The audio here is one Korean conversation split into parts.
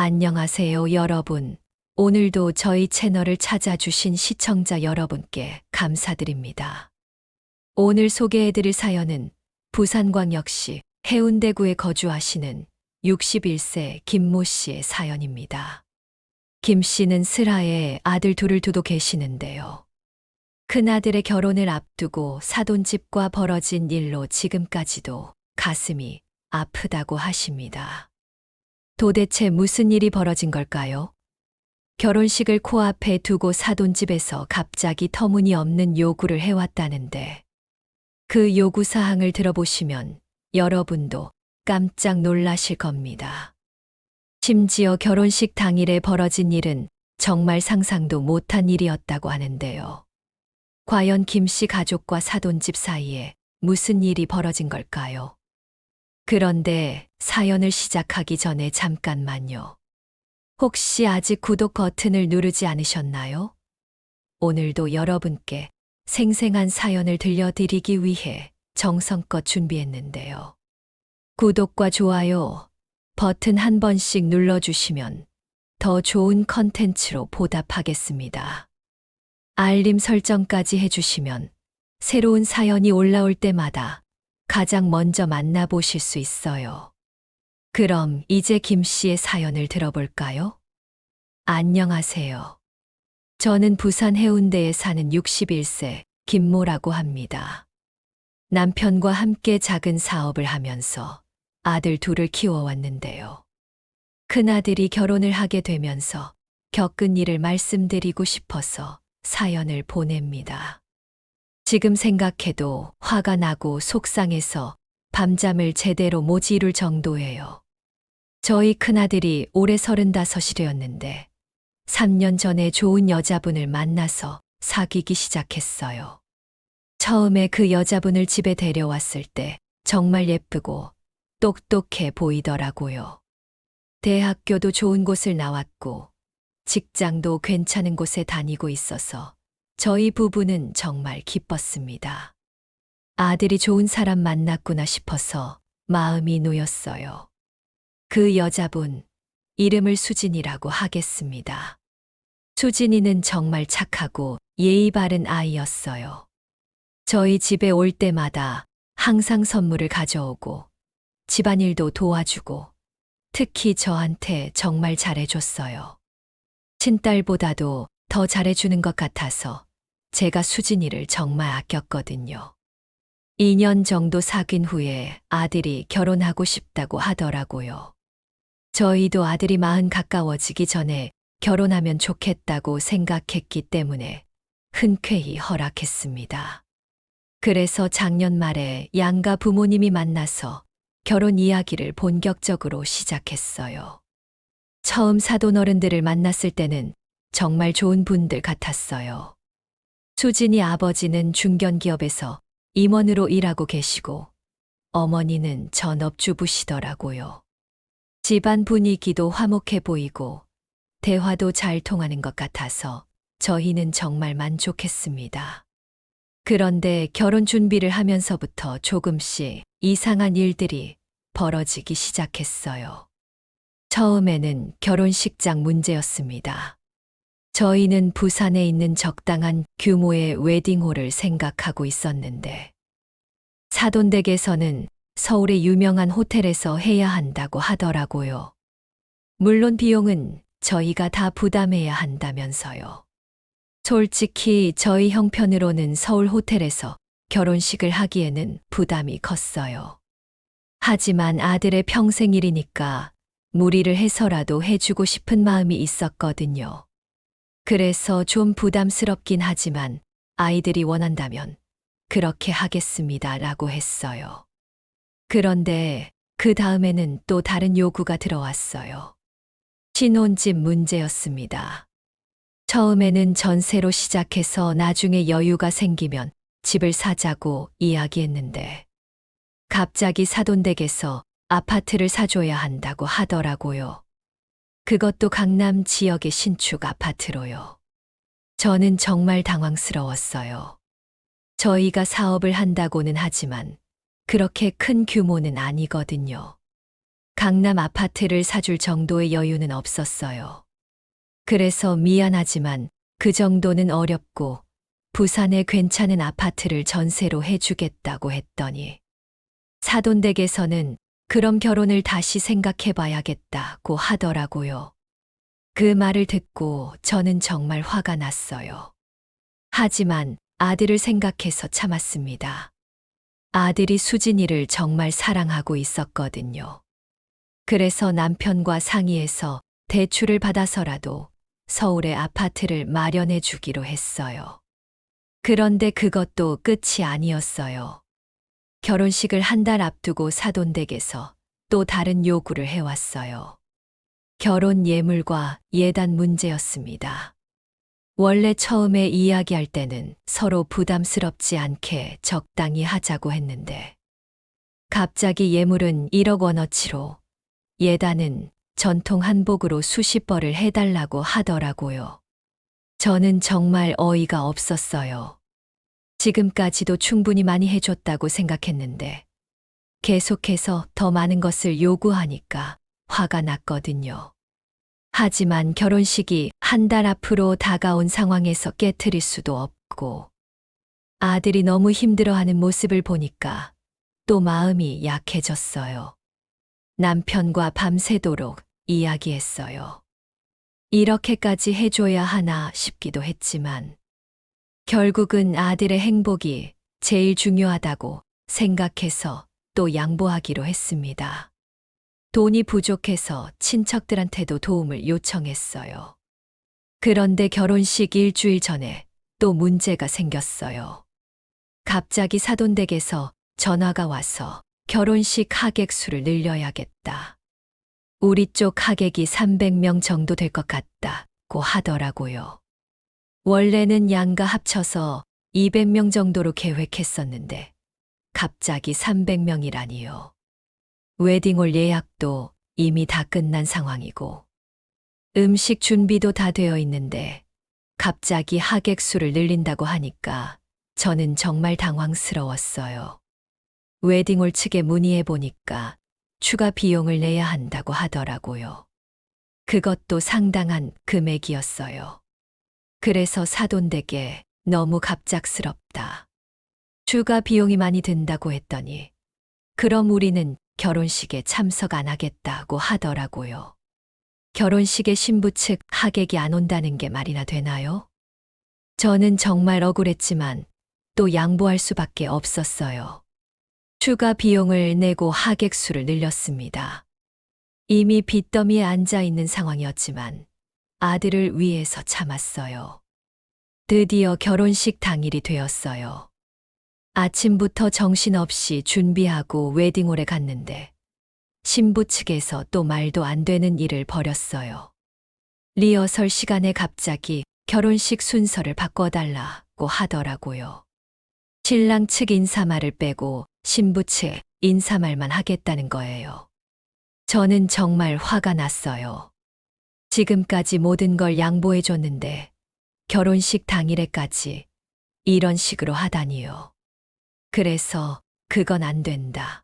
안녕하세요, 여러분. 오늘도 저희 채널을 찾아주신 시청자 여러분께 감사드립니다. 오늘 소개해드릴 사연은 부산광역시 해운대구에 거주하시는 61세 김모 씨의 사연입니다. 김 씨는 슬하에 아들 둘을 두고 계시는데요. 큰아들의 결혼을 앞두고 사돈 집과 벌어진 일로 지금까지도 가슴이 아프다고 하십니다. 도대체 무슨 일이 벌어진 걸까요? 결혼식을 코앞에 두고 사돈 집에서 갑자기 터무니없는 요구를 해왔다는데 그 요구 사항을 들어보시면 여러분도 깜짝 놀라실 겁니다. 심지어 결혼식 당일에 벌어진 일은 정말 상상도 못한 일이었다고 하는데요. 과연 김 씨 가족과 사돈집 사이에 무슨 일이 벌어진 걸까요? 그런데 사연을 시작하기 전에 잠깐만요. 혹시 아직 구독 버튼을 누르지 않으셨나요? 오늘도 여러분께 생생한 사연을 들려드리기 위해 정성껏 준비했는데요. 구독과 좋아요 버튼 한 번씩 눌러주시면 더 좋은 컨텐츠로 보답하겠습니다. 알림 설정까지 해주시면 새로운 사연이 올라올 때마다 가장 먼저 만나보실 수 있어요. 그럼 이제 김 씨의 사연을 들어볼까요? 안녕하세요. 저는 부산 해운대에 사는 61세 김모라고 합니다. 남편과 함께 작은 사업을 하면서 아들 둘을 키워왔는데요. 큰아들이 결혼을 하게 되면서 겪은 일을 말씀드리고 싶어서 사연을 보냅니다. 지금 생각해도 화가 나고 속상해서 밤잠을 제대로 못 이룰 정도예요. 저희 큰아들이 올해 서른다섯이 되었는데 3년 전에 좋은 여자분을 만나서 사귀기 시작했어요. 처음에 그 여자분을 집에 데려왔을 때 정말 예쁘고 똑똑해 보이더라고요. 대학교도 좋은 곳을 나왔고 직장도 괜찮은 곳에 다니고 있어서 저희 부부는 정말 기뻤습니다. 아들이 좋은 사람 만났구나 싶어서 마음이 놓였어요. 그 여자분, 이름을 수진이라고 하겠습니다. 수진이는 정말 착하고 예의 바른 아이였어요. 저희 집에 올 때마다 항상 선물을 가져오고 집안일도 도와주고 특히 저한테 정말 잘해줬어요. 친딸보다도 더 잘해주는 것 같아서 제가 수진이를 정말 아꼈거든요. 2년 정도 사귄 후에 아들이 결혼하고 싶다고 하더라고요. 저희도 아들이 마흔 가까워지기 전에 결혼하면 좋겠다고 생각했기 때문에 흔쾌히 허락했습니다. 그래서 작년 말에 양가 부모님이 만나서 결혼 이야기를 본격적으로 시작했어요. 처음 사돈 어른들을 만났을 때는 정말 좋은 분들 같았어요. 수진이 아버지는 중견기업에서 임원으로 일하고 계시고 어머니는 전업주부시더라고요. 집안 분위기도 화목해 보이고 대화도 잘 통하는 것 같아서 저희는 정말 만족했습니다. 그런데 결혼 준비를 하면서부터 조금씩 이상한 일들이 벌어지기 시작했어요. 처음에는 결혼식장 문제였습니다. 저희는 부산에 있는 적당한 규모의 웨딩홀을 생각하고 있었는데, 사돈댁에서는 서울의 유명한 호텔에서 해야 한다고 하더라고요. 물론 비용은 저희가 다 부담해야 한다면서요. 솔직히 저희 형편으로는 서울 호텔에서 결혼식을 하기에는 부담이 컸어요. 하지만 아들의 평생 일이니까 무리를 해서라도 해주고 싶은 마음이 있었거든요. 그래서 좀 부담스럽긴 하지만 아이들이 원한다면 그렇게 하겠습니다 라고 했어요. 그런데 그 다음에는 또 다른 요구가 들어왔어요. 신혼집 문제였습니다. 처음에는 전세로 시작해서 나중에 여유가 생기면 집을 사자고 이야기했는데 갑자기 사돈댁에서 아파트를 사줘야 한다고 하더라고요. 그것도 강남 지역의 신축 아파트로요. 저는 정말 당황스러웠어요. 저희가 사업을 한다고는 하지만 그렇게 큰 규모는 아니거든요. 강남 아파트를 사줄 정도의 여유는 없었어요. 그래서 미안하지만 그 정도는 어렵고 부산에 괜찮은 아파트를 전세로 해주겠다고 했더니 사돈댁에서는 그럼 결혼을 다시 생각해 봐야겠다고 하더라고요. 그 말을 듣고 저는 정말 화가 났어요. 하지만 아들을 생각해서 참았습니다. 아들이 수진이를 정말 사랑하고 있었거든요. 그래서 남편과 상의해서 대출을 받아서라도 서울에 아파트를 마련해 주기로 했어요. 그런데 그것도 끝이 아니었어요. 결혼식을 한 달 앞두고 사돈댁에서 또 다른 요구를 해왔어요. 결혼 예물과 예단 문제였습니다. 원래 처음에 이야기할 때는 서로 부담스럽지 않게 적당히 하자고 했는데, 갑자기 예물은 1억 원어치로, 예단은 전통 한복으로 수십 벌을 해달라고 하더라고요. 저는 정말 어이가 없었어요. 지금까지도 충분히 많이 해줬다고 생각했는데, 계속해서 더 많은 것을 요구하니까 화가 났거든요. 하지만 결혼식이 한 달 앞으로 다가온 상황에서 깨트릴 수도 없고, 아들이 너무 힘들어하는 모습을 보니까 또 마음이 약해졌어요. 남편과 밤새도록 이야기했어요. 이렇게까지 해줘야 하나 싶기도 했지만, 결국은 아들의 행복이 제일 중요하다고 생각해서 또 양보하기로 했습니다. 돈이 부족해서 친척들한테도 도움을 요청했어요. 그런데 결혼식 일주일 전에 또 문제가 생겼어요. 갑자기 사돈댁에서 전화가 와서 결혼식 하객 수를 늘려야겠다. 우리 쪽 하객이 300명 정도 될 것 같다고 하더라고요. 원래는 양가 합쳐서 200명 정도로 계획했었는데 갑자기 300명이라니요. 웨딩홀 예약도 이미 다 끝난 상황이고 음식 준비도 다 되어 있는데 갑자기 하객 수를 늘린다고 하니까 저는 정말 당황스러웠어요. 웨딩홀 측에 문의해 보니까 추가 비용을 내야 한다고 하더라고요. 그것도 상당한 금액이었어요. 그래서 사돈댁에 너무 갑작스럽다. 추가 비용이 많이 든다고 했더니 그럼 우리는 결혼식에 참석 안 하겠다고 하더라고요. 결혼식에 신부 측 하객이 안 온다는 게 말이나 되나요? 저는 정말 억울했지만 또 양보할 수밖에 없었어요. 추가 비용을 내고 하객 수를 늘렸습니다. 이미 빚더미에 앉아 있는 상황이었지만 아들을 위해서 참았어요. 드디어 결혼식 당일이 되었어요. 아침부터 정신없이 준비하고 웨딩홀에 갔는데 신부 측에서 또 말도 안 되는 일을 벌였어요. 리허설 시간에 갑자기 결혼식 순서를 바꿔달라고 하더라고요. 신랑 측 인사말을 빼고 신부 측 인사말만 하겠다는 거예요. 저는 정말 화가 났어요. 지금까지 모든 걸 양보해 줬는데 결혼식 당일에까지 이런 식으로 하다니요. 그래서 그건 안 된다.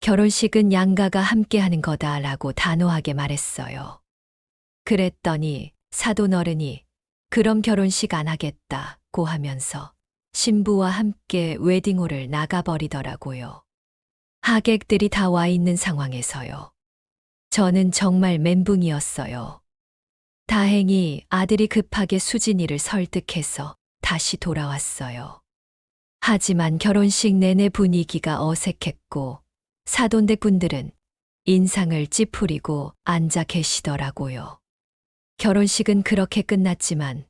결혼식은 양가가 함께 하는 거다라고 단호하게 말했어요. 그랬더니 사돈 어른이 그럼 결혼식 안 하겠다고 하면서 신부와 함께 웨딩홀을 나가버리더라고요. 하객들이 다 와 있는 상황에서요. 저는 정말 멘붕이었어요. 다행히 아들이 급하게 수진이를 설득해서 다시 돌아왔어요. 하지만 결혼식 내내 분위기가 어색했고 사돈댁 분들은 인상을 찌푸리고 앉아 계시더라고요. 결혼식은 그렇게 끝났지만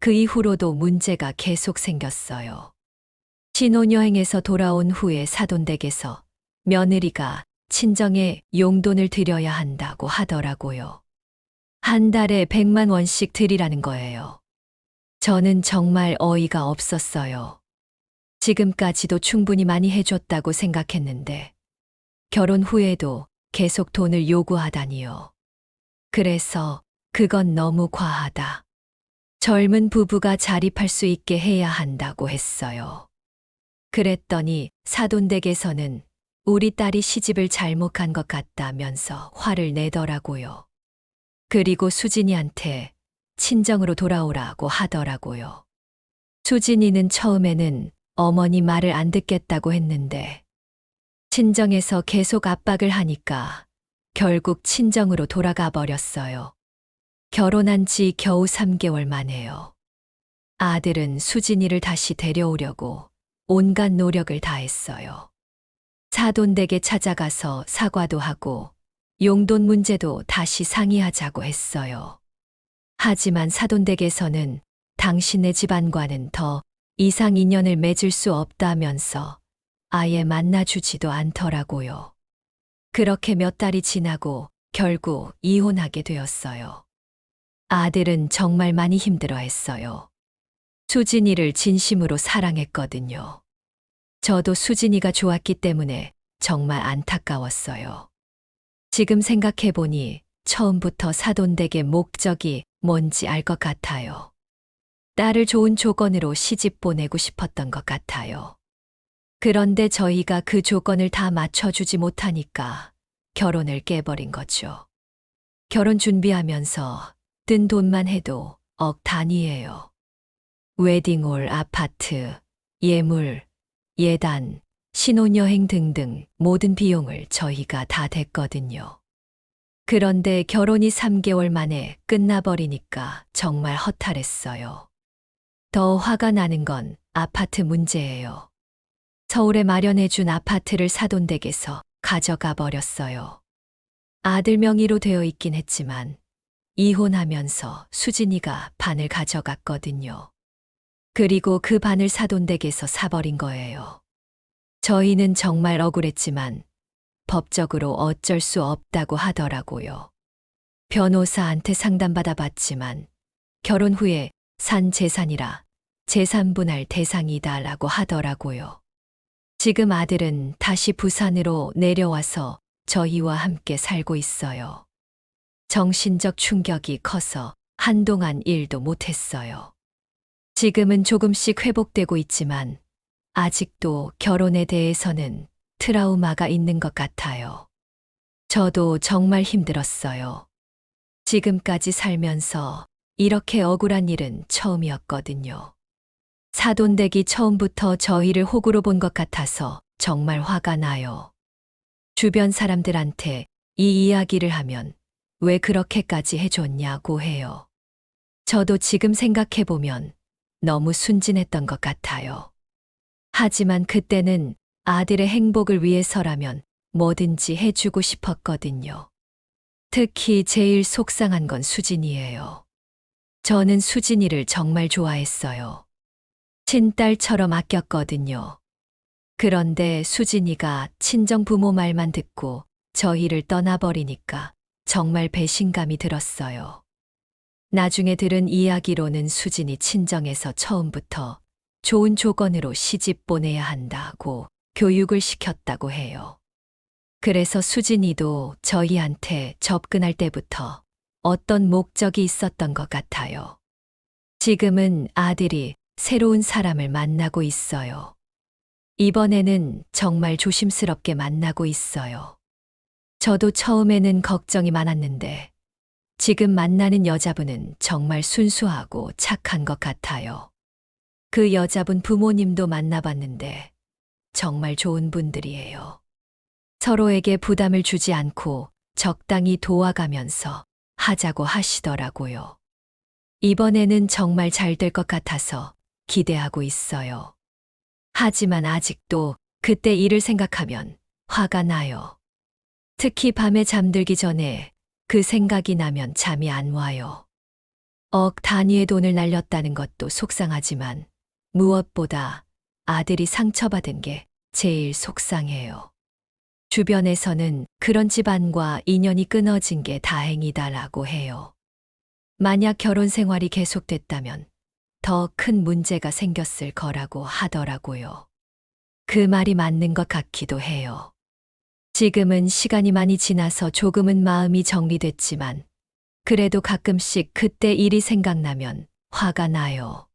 그 이후로도 문제가 계속 생겼어요. 신혼여행에서 돌아온 후에 사돈댁에서 며느리가 친정에 용돈을 드려야 한다고 하더라고요. 한 달에 100만 원씩 드리라는 거예요. 저는 정말 어이가 없었어요. 지금까지도 충분히 많이 해줬다고 생각했는데, 결혼 후에도 계속 돈을 요구하다니요. 그래서 그건 너무 과하다. 젊은 부부가 자립할 수 있게 해야 한다고 했어요. 그랬더니 사돈댁에서는 우리 딸이 시집을 잘못 간 것 같다면서 화를 내더라고요. 그리고 수진이한테 친정으로 돌아오라고 하더라고요. 수진이는 처음에는 어머니 말을 안 듣겠다고 했는데 친정에서 계속 압박을 하니까 결국 친정으로 돌아가 버렸어요. 결혼한 지 겨우 3개월 만에요. 아들은 수진이를 다시 데려오려고 온갖 노력을 다했어요. 사돈댁에 찾아가서 사과도 하고 용돈 문제도 다시 상의하자고 했어요. 하지만 사돈댁에서는 당신네 집안과는 더 이상 인연을 맺을 수 없다면서 아예 만나주지도 않더라고요. 그렇게 몇 달이 지나고 결국 이혼하게 되었어요. 아들은 정말 많이 힘들어 했어요. 수진이를 진심으로 사랑했거든요. 저도 수진이가 좋았기 때문에 정말 안타까웠어요. 지금 생각해보니 처음부터 사돈댁의 목적이 뭔지 알 것 같아요. 딸을 좋은 조건으로 시집 보내고 싶었던 것 같아요. 그런데 저희가 그 조건을 다 맞춰주지 못하니까 결혼을 깨버린 거죠. 결혼 준비하면서 뜬 돈만 해도 억 단위예요. 웨딩홀, 아파트, 예물, 예단, 신혼여행 등등 모든 비용을 저희가 다 댔거든요. 그런데 결혼이 3개월 만에 끝나버리니까 정말 허탈했어요. 더 화가 나는 건 아파트 문제예요. 서울에 마련해준 아파트를 사돈 댁에서 가져가 버렸어요. 아들 명의로 되어 있긴 했지만 이혼하면서 수진이가 반을 가져갔거든요. 그리고 그 반을 사돈댁에서 사버린 거예요. 저희는 정말 억울했지만 법적으로 어쩔 수 없다고 하더라고요. 변호사한테 상담받아 봤지만 결혼 후에 산 재산이라 재산분할 대상이다라고 하더라고요. 지금 아들은 다시 부산으로 내려와서 저희와 함께 살고 있어요. 정신적 충격이 커서 한동안 일도 못했어요. 지금은 조금씩 회복되고 있지만 아직도 결혼에 대해서는 트라우마가 있는 것 같아요. 저도 정말 힘들었어요. 지금까지 살면서 이렇게 억울한 일은 처음이었거든요. 사돈댁이 처음부터 저희를 호구로 본 것 같아서 정말 화가 나요. 주변 사람들한테 이 이야기를 하면 왜 그렇게까지 해줬냐고 해요. 저도 지금 생각해보면 너무 순진했던 것 같아요. 하지만 그때는 아들의 행복을 위해서라면 뭐든지 해주고 싶었거든요. 특히 제일 속상한 건 수진이에요. 저는 수진이를 정말 좋아했어요. 친딸처럼 아꼈거든요. 그런데 수진이가 친정 부모 말만 듣고 저희를 떠나버리니까 정말 배신감이 들었어요. 나중에 들은 이야기로는 수진이 친정에서 처음부터 좋은 조건으로 시집 보내야 한다고 교육을 시켰다고 해요. 그래서 수진이도 저희한테 접근할 때부터 어떤 목적이 있었던 것 같아요. 지금은 아들이 새로운 사람을 만나고 있어요. 이번에는 정말 조심스럽게 만나고 있어요. 저도 처음에는 걱정이 많았는데 지금 만나는 여자분은 정말 순수하고 착한 것 같아요. 그 여자분 부모님도 만나봤는데 정말 좋은 분들이에요. 서로에게 부담을 주지 않고 적당히 도와가면서 하자고 하시더라고요. 이번에는 정말 잘 될 것 같아서 기대하고 있어요. 하지만 아직도 그때 일을 생각하면 화가 나요. 특히 밤에 잠들기 전에 그 생각이 나면 잠이 안 와요. 억 단위의 돈을 날렸다는 것도 속상하지만 무엇보다 아들이 상처받은 게 제일 속상해요. 주변에서는 그런 집안과 인연이 끊어진 게 다행이다라고 해요. 만약 결혼 생활이 계속됐다면 더 큰 문제가 생겼을 거라고 하더라고요. 그 말이 맞는 것 같기도 해요. 지금은 시간이 많이 지나서 조금은 마음이 정리됐지만 그래도 가끔씩 그때 일이 생각나면 화가 나요.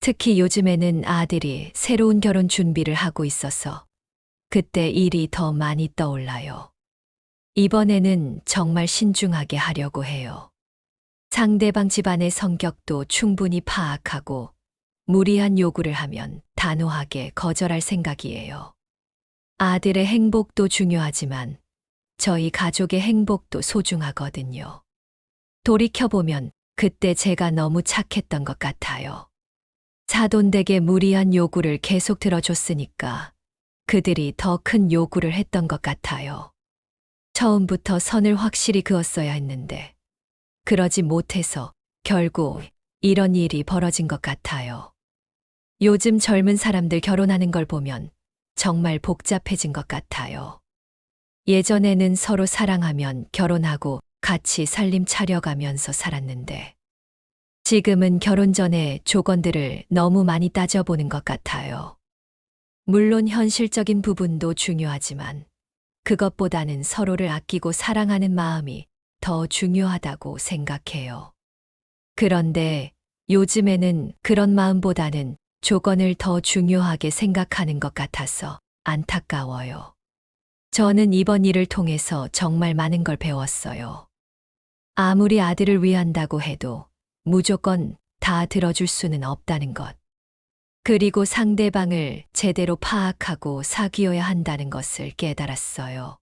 특히 요즘에는 아들이 새로운 결혼 준비를 하고 있어서 그때 일이 더 많이 떠올라요. 이번에는 정말 신중하게 하려고 해요. 상대방 집안의 성격도 충분히 파악하고 무리한 요구를 하면 단호하게 거절할 생각이에요. 아들의 행복도 중요하지만 저희 가족의 행복도 소중하거든요. 돌이켜보면 그때 제가 너무 착했던 것 같아요. 사돈댁의 무리한 요구를 계속 들어줬으니까 그들이 더 큰 요구를 했던 것 같아요. 처음부터 선을 확실히 그었어야 했는데 그러지 못해서 결국 이런 일이 벌어진 것 같아요. 요즘 젊은 사람들 결혼하는 걸 보면 정말 복잡해진 것 같아요. 예전에는 서로 사랑하면 결혼하고 같이 살림 차려가면서 살았는데 지금은 결혼 전에 조건들을 너무 많이 따져보는 것 같아요. 물론 현실적인 부분도 중요하지만 그것보다는 서로를 아끼고 사랑하는 마음이 더 중요하다고 생각해요. 그런데 요즘에는 그런 마음보다는 조건을 더 중요하게 생각하는 것 같아서 안타까워요. 저는 이번 일을 통해서 정말 많은 걸 배웠어요. 아무리 아들을 위한다고 해도 무조건 다 들어줄 수는 없다는 것. 그리고 상대방을 제대로 파악하고 사귀어야 한다는 것을 깨달았어요.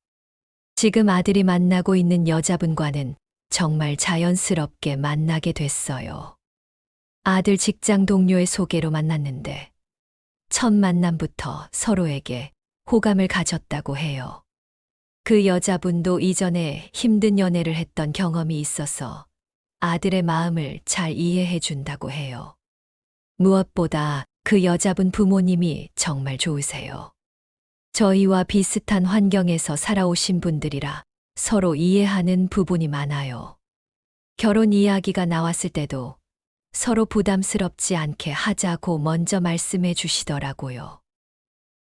지금 아들이 만나고 있는 여자분과는 정말 자연스럽게 만나게 됐어요. 아들 직장 동료의 소개로 만났는데 첫 만남부터 서로에게 호감을 가졌다고 해요. 그 여자분도 이전에 힘든 연애를 했던 경험이 있어서 아들의 마음을 잘 이해해 준다고 해요. 무엇보다 그 여자분 부모님이 정말 좋으세요. 저희와 비슷한 환경에서 살아오신 분들이라 서로 이해하는 부분이 많아요. 결혼 이야기가 나왔을 때도 서로 부담스럽지 않게 하자고 먼저 말씀해 주시더라고요.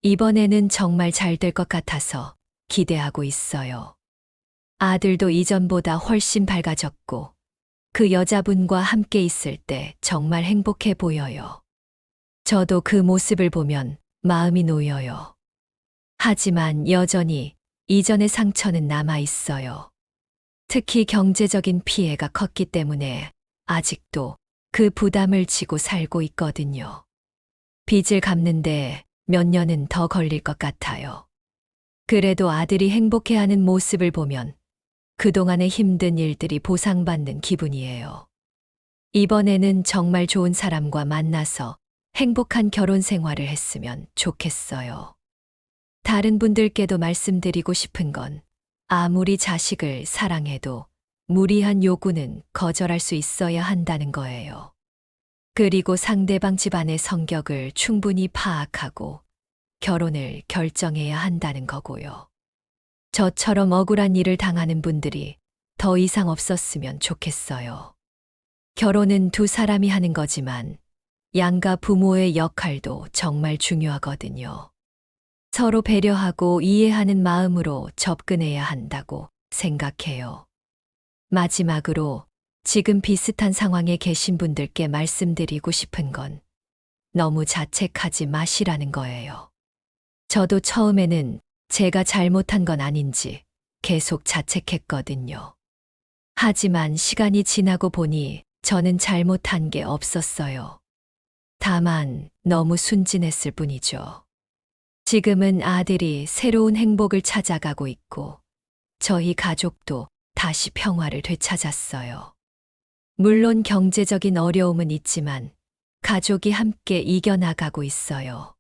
이번에는 정말 잘 될 것 같아서 기대하고 있어요. 아들도 이전보다 훨씬 밝아졌고 그 여자분과 함께 있을 때 정말 행복해 보여요. 저도 그 모습을 보면 마음이 놓여요. 하지만 여전히 이전의 상처는 남아 있어요. 특히 경제적인 피해가 컸기 때문에 아직도 그 부담을 지고 살고 있거든요. 빚을 갚는데 몇 년은 더 걸릴 것 같아요. 그래도 아들이 행복해하는 모습을 보면 그동안의 힘든 일들이 보상받는 기분이에요. 이번에는 정말 좋은 사람과 만나서 행복한 결혼 생활을 했으면 좋겠어요. 다른 분들께도 말씀드리고 싶은 건 아무리 자식을 사랑해도 무리한 요구는 거절할 수 있어야 한다는 거예요. 그리고 상대방 집안의 성격을 충분히 파악하고 결혼을 결정해야 한다는 거고요. 저처럼 억울한 일을 당하는 분들이 더 이상 없었으면 좋겠어요. 결혼은 두 사람이 하는 거지만 양가 부모의 역할도 정말 중요하거든요. 서로 배려하고 이해하는 마음으로 접근해야 한다고 생각해요. 마지막으로 지금 비슷한 상황에 계신 분들께 말씀드리고 싶은 건 너무 자책하지 마시라는 거예요. 저도 처음에는 제가 잘못한 건 아닌지 계속 자책했거든요. 하지만 시간이 지나고 보니 저는 잘못한 게 없었어요. 다만 너무 순진했을 뿐이죠. 지금은 아들이 새로운 행복을 찾아가고 있고 저희 가족도 다시 평화를 되찾았어요. 물론 경제적인 어려움은 있지만 가족이 함께 이겨나가고 있어요.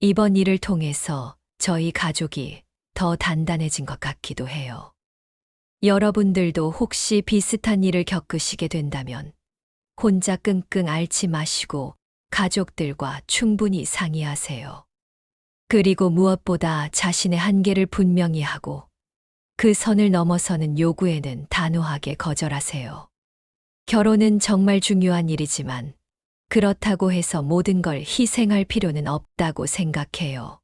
이번 일을 통해서 저희 가족이 더 단단해진 것 같기도 해요. 여러분들도 혹시 비슷한 일을 겪으시게 된다면 혼자 끙끙 앓지 마시고 가족들과 충분히 상의하세요. 그리고 무엇보다 자신의 한계를 분명히 하고 그 선을 넘어서는 요구에는 단호하게 거절하세요. 결혼은 정말 중요한 일이지만 그렇다고 해서 모든 걸 희생할 필요는 없다고 생각해요.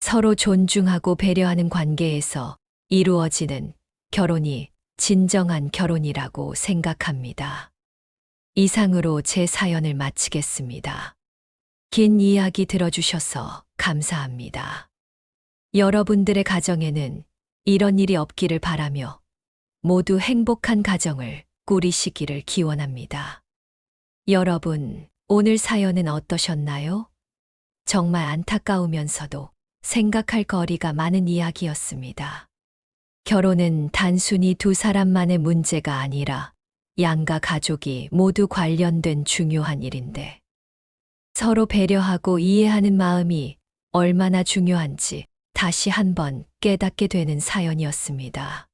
서로 존중하고 배려하는 관계에서 이루어지는 결혼이 진정한 결혼이라고 생각합니다. 이상으로 제 사연을 마치겠습니다. 긴 이야기 들어주셔서 감사합니다. 여러분들의 가정에는 이런 일이 없기를 바라며 모두 행복한 가정을 꾸리시기를 기원합니다. 여러분, 오늘 사연은 어떠셨나요? 정말 안타까우면서도 생각할 거리가 많은 이야기였습니다. 결혼은 단순히 두 사람만의 문제가 아니라 양가 가족이 모두 관련된 중요한 일인데 서로 배려하고 이해하는 마음이 얼마나 중요한지 다시 한번 깨닫게 되는 사연이었습니다.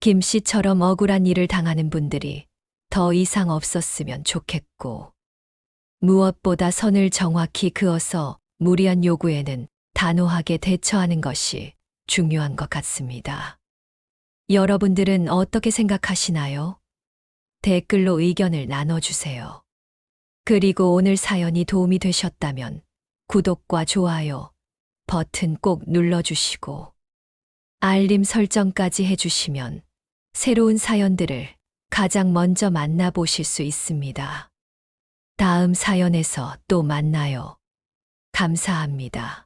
김 씨처럼 억울한 일을 당하는 분들이 더 이상 없었으면 좋겠고, 무엇보다 선을 정확히 그어서 무리한 요구에는 단호하게 대처하는 것이 중요한 것 같습니다. 여러분들은 어떻게 생각하시나요? 댓글로 의견을 나눠주세요. 그리고 오늘 사연이 도움이 되셨다면 구독과 좋아요 버튼 꼭 눌러주시고 알림 설정까지 해주시면 새로운 사연들을 가장 먼저 만나보실 수 있습니다. 다음 사연에서 또 만나요. 감사합니다.